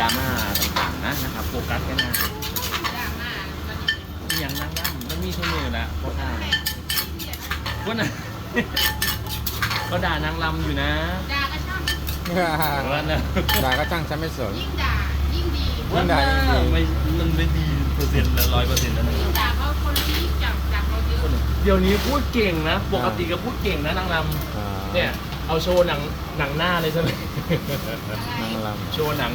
ดราม่าต่างๆนะนะครับโฟกัสแค่หน้ามีอย่างนั่งนั่งมันมีเสมอละพ่อข้าพวกน่ะก็ด่านางลำอยู่นะด่าก็ช่างว่านะด่าก็ช่างฉันไม่สนยิ่งด่ายิ่งดียิ่งด่ายิ่งดีไม่มันไม่ดีเปอร์เซ็นต์ละร้อยเปอร์เซ็นต์แล้วนะยิ่งด่าเขาคนยิ่งจับจับเราเยอะเดี๋ยวนี้พูดเก่งนะ ปกติก็พูดเก่งนะนางลอ่าำเนี่ยเอาโชว์หนังหนังหน้าเลยใช่ไหมนางลโชว์หนัง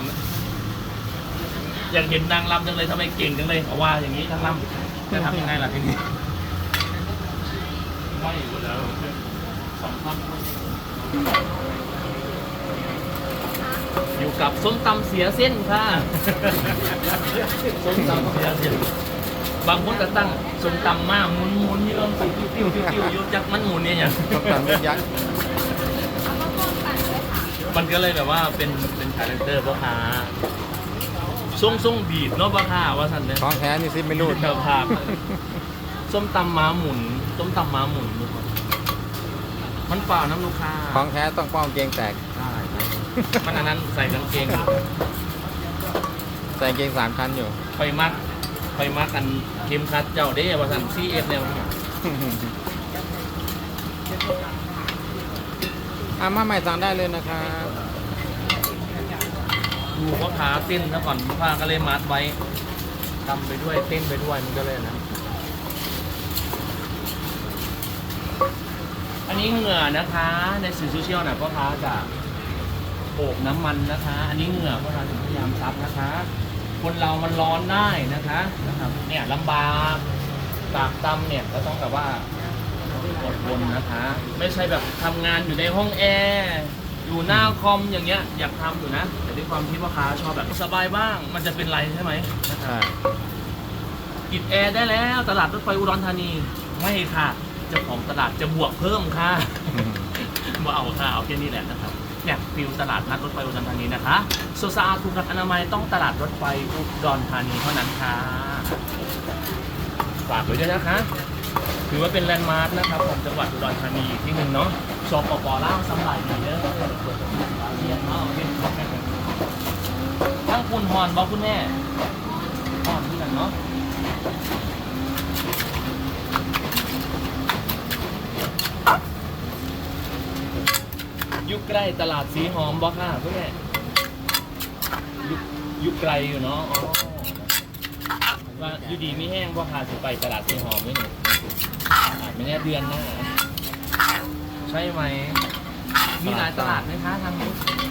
อยากเห็นนางรำจังเลยทำไมเก่งจังเลยเอาว่าอย่างนี้นางรำจะทำยังไงล่ะทีนี้ไม่อยู่แล้วสองพันอยู่กับส้มตำเสียเส้นค่ะส้มตำเสียเส้นบางคนก็ตั้งส้มตำมากหมุนหมุนๆนี่ก็ติ้วติ้วติ้วติ้วอยุจักมันหมุนเนี่ยอย่างำต้องตามยักยักษ์เอามาป้องกันเลยค่ะมันก็เลยแบบว่าเป็นเป็นคาแรคเตอร์พ่อค้า ทรงทรงบีบเนาะพ่อค้าว่าสันเนี่ยของแท้นี่ซิไม่รูด เจ้าภาพส้มตำม้าหมุนส้มตำม้าหมุนมันเปล่าน้ำลูกค้าของแท้ต้องป้องเกงแตก ใช่ครับมันอันนั้นใส่กางเกงอยู่ใส่กางเกงสามชั้นอยู่ ไปมักไปมักกันเข็มขัดเจ้าเด้ว่าสันซีเอฟเนี่ยมันอะมาใหม่สั่งได้เลยนะครับ ดูพ่อค้าเต้นซะก่อนพ่อค้าก็เลยมัดไว้ทำไปด้วยเต้นไปด้วยมันก็เลยนะ อันนี้เหงื่อนะคะ ในสื่อโซเชียลนะพ่อค้าจะโบกน้ำมันนะคะ อันนี้เหงื่อพ่อค้าพยายามซับนะคะ คนเรามันร้อนได้นะคะนะครับ เนี่ยลำบากตากตำเนี่ยก็ต้องแบบว่าอดทนนะคะ ไม่ใช่แบบทำงานอยู่ในห้องแอร์ อยู่หน้าคอมอย่างเงี้ยอยากทำอยู่นะ แต่ด้วยความที่พ่อค้าชอบแบบสบายบ้าง มันจะเป็นไรใช่ไหมนะครับใช่ปิดแอร์ได้แล้วตลาดรถไฟอุดรธานีไม่ค่ะเจ้าของตลาดจะบวกเพิ่มค่ะมาเอาค่ะเอาแค่นี้แหละนะครับเนี่ยฟิวตลาดนัดรถไฟอุดรธานีนะคะโซซาถูกหลักอนามัยต้องตลาดรถไฟอุดรธานีเท่านั้นค่ะฝากไว้ด้วยนะคะถือว่าเป็นแลนด์มาร์คนะครับของจังหวัดอุดรธานีอีกที่หนึ่งเนาะชปปล่าวสำหรับดีเด้อเรียนเนาะ ทั้งคุณฮอนบอกคุณแม่ฮอนที่กันเนาะอยู่ใกล้ตลาดสีหอมบ่ค่ะเพื่อนอยู่อยู่ไกลอยู่เนาะอ๋อว่าอยู่ดีไม่แห้งบ่ค่ะสิไปตลาดสีหอมไหมเนี่อาจไม่แน่เดือนหน้าใช่ไหมมีหลายตลาดไหมคะทางนี้โอ้ตล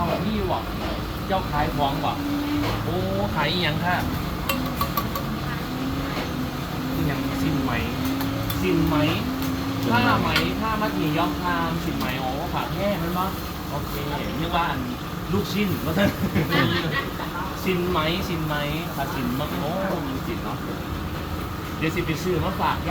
าดเข้าแบบนี้อยู่บ่เจ้าขายของบ่โอ้ขายอหยังค่ะอหยังสิ้นไหมสิ้นไหมผ้าไหมผ้ามัดหมี่ย้อมครามสินไหมโอ้ผักแห้งนั่นปะโอเคนึกว่าอันลูกชิ้นว่าท่านสินไหมสินไหมค่ะสินมะโอ้มีสินเนาะเดี๋ยวสิไปซื้อมาฝาก